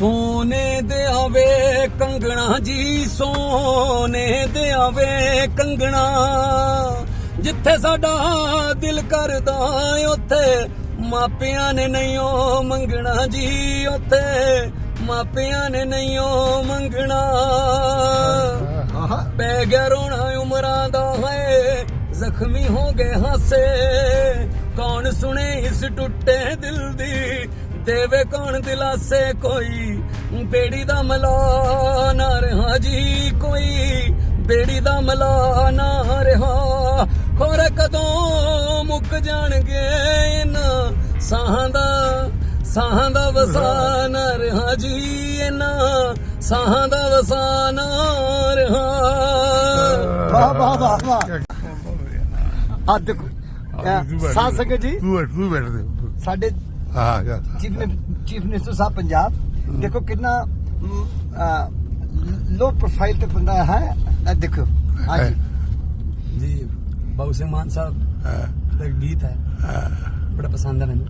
ਸੋਨੇ ਦੇ ਆਵੇ ਕੰਗਣਾ ਜੀ ਸੋਨੇ ਦੇ ਆਵੇ ਕੰਗਣਾ। ਜਿੱਥੇ ਸਾਡਾ ਦਿਲ ਕਰਦਾ ਉੱਥੇ ਮਾਪਿਆਂ ਨੇ ਨਹੀਂ ਉਹ ਮੰਗਣਾ ਜੀ ਉੱਥੇ ਮਾਪਿਆਂ ਨੇ ਨਹੀਂ ਉਹ ਮੰਗਣਾ। ਪੈ ਗਿਆ ਰੋਣਾ ਉਮਰਾਂ ਦਾ ਹੈ ਜ਼ਖਮੀ ਹੋ ਗਏ ਹਾਸੇ। ਕੌਣ ਸੁਣੇ ਇਸ ਟੁੱਟੇ ਦਿਲ ਦੀ? ਦੇਵੇ ਕੌਣ ਦਿਲਾਸੇ ਕੋਈ? ਬੇੜੀ ਦਾ ਮਲਾ ਨਾ ਰਹਾ ਜੀ ਕੋਈ। ਬੇੜੀ ਦਾ ਮਲਾ ਨਾ ਰਹਾ। ਖੋਰ ਕਦੋਂ ਮੁੱਕ ਜਾਣਗੇ ਇਹਨਾਂ ਸਾਹਾਂ ਦਾ? ਸਾਹਾਂ ਦਾ ਵਸਾਨ ਰਹਾ ਜੀ ਇਹਨਾਂ ਸਾਹਾਂ ਦਾ ਵਸਾਨ ਰਹਾ। ਵਾਹ ਵਾਹ ਵਾਹ ਵਾਹ। ਆ ਦੇਖੋ ਸਾਧ ਸੰਗਤ ਜੀ। ਤੂੰ ਬੈਠ ਤੂੰ ਬੈਠ ਸਾਡੇ ਹਾਂ ਜਾ ਚੀਫ ਚੀਫ ਮਿਨਿਸਟਰ ਸਾਹਿਬ ਪੰਜਾਬ ਦੇਖੋ ਕਿੰਨਾ ਲੋ ਪ੍ਰੋਫਾਈਲ ਤੇ ਬੰਦਾ ਹੈ ਇਹ ਦੇਖੋ। ਹਾਂਜੀ। ਜੀ ਬਾਬੂ ਸਿੰਘ ਮਾਨ ਸਾਹਿਬ ਦਾ ਇੱਕ ਗੀਤ ਹੈ। ਬੜਾ ਪਸੰਦ ਹੈ ਮੈਨੂੰ।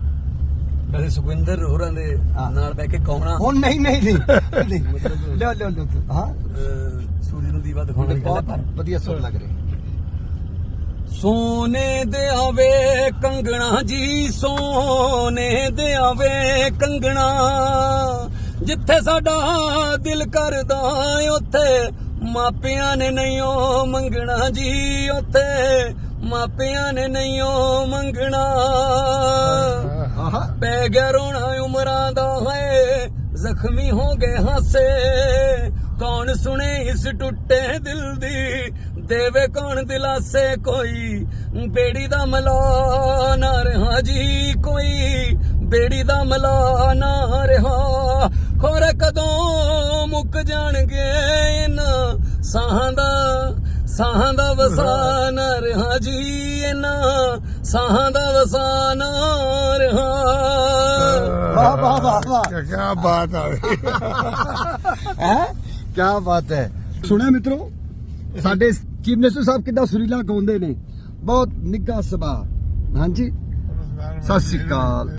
ਵੈਸੇ ਸੁਖਵਿੰਦਰ ਹੋਰਾਂ ਦੇ। ਨਾਲ ਬਹਿ ਕੇ ਕੌਣਾ ਹੁਣ ਨਹੀਂ ਨਹੀਂ ਨਹੀਂ। ਲਿਓ ਲਿਓ ਲਿਓ ਹਾਂ। ਸੂਰਜ ਨੂੰ ਦੀਵਾ ਦਿਖਾਉਣ ਵਾਲੀ ਗੱਲ ਹੈ ਬਹੁਤ ਪਰ ਵਧੀਆ ਸੁਰ ਲੱਗ ਰਿਹਾ। ਸੋਨੇ ਦੇ ਆਵੇ ਕੰਗਣਾ ਜੀ, ਸੋਨੇ ਦੇ ਆਵੇ ਕੰਗਣਾ। ਜਿੱਥੇ ਸਾਡਾ ਦਿਲ ਕਰਦਾ ਉੱਥੇ ਮਾਪਿਆਂ ਨੇ ਨਹੀਂ ਉਹ ਮੰਗਣਾ ਜੀ, ਉੱਥੇ ਮਾਪਿਆਂ ਨੇ ਨਹੀਂ ਉਹ ਮੰਗਣਾ। ਪੈ ਗਿਆ ਰੋਣਾ ਉਮਰਾਂ ਦਾ ਹੈ ਜ਼ਖਮੀ ਹੋ ਗਏ ਹਾਸੇ। ਕੌਣ ਸੁਣੇ ਇਸ ਟੁੱਟੇ ਦਿਲ ਦੀ ਦੇਵੇ ਕੌਣ ਦਿਲਾਸੇ ਕੋਈ? ਬੇੜੀ ਦਾ ਮਲਾ ਨਾ ਰਹਾ ਜੀ ਕੋਈ। ਬੇੜੀ ਦਾ ਮਲਾ ਨਾ ਰਹਾ। ਖੋਰ ਕਦੋਂ ਮੁੱਕ ਜਾਣਗੇ ਇਹਨਾਂ ਸਾਹਾਂ ਦਾ? ਸਾਹਾਂ ਦਾ ਵਸਾਨ ਰਹਾ ਜੀ ਇਹਨਾਂ ਸਾਹਾਂ ਦਾ ਵਸਾਨ ਰਹਾ। ਵਾਹ ਵਾਹ ਵਾਹ ਵਾਹ। ਕੀ ਬਾਤ ਆ ਹੈ? ਕੀ ਬਾਤ ਹੈ। ਸੁਣਿਆ ਮਿੱਤਰੋ ਸਾਡੇ ਚੀਫ ਮਿਨਿਸਟਰ ਸਾਹਿਬ ਕਿੱਦਾਂ ਸੁਰੀਲਾ ਗਾਉਂਦੇ ਨੇ? ਬਹੁਤ ਨਿੱਘਾ ਸੁਭਾਅ। ਹਾਂਜੀ? ਸਤਿ ਸ਼੍ਰੀ ਅਕਾਲ।